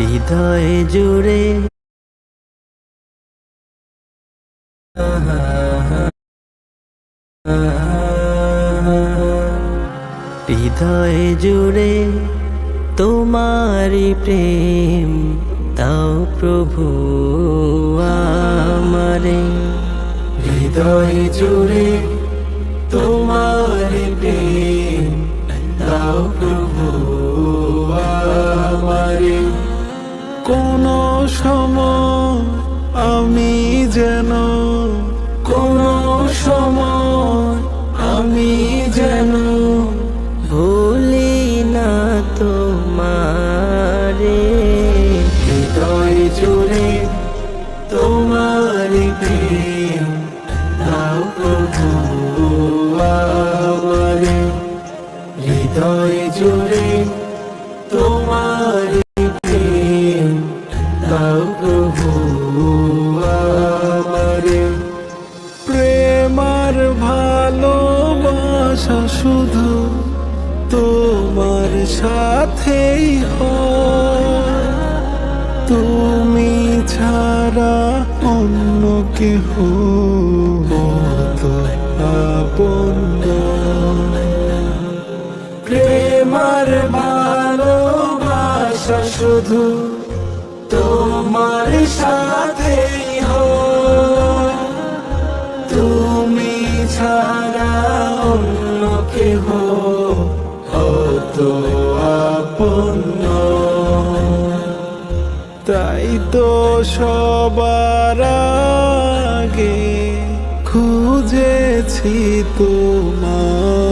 হৃদয় জুড়ে। হৃদয় জুড়ে তোমারি প্রেম তাও প্রভু আমারে। হৃদয় জুড়ে তোমারি প্রেম আমি যেন কোন সময় আমি যেন ভুলি না তোমারে। হৃদয় জুড়ে তোমার হৃদয় জুড়ে দাও প্রভু আমারে প্রেমার ভালোবাসা শুধু তোমার সাথেই হয় তুমি ছাড়া অন্য কেহ আপন। প্রেমার ভালোবাসা শুধু তোমার সাথে তুমি ছাড়া অন্য কেহ হত তাই তো সবার আগে খুঁজেছি তোমার।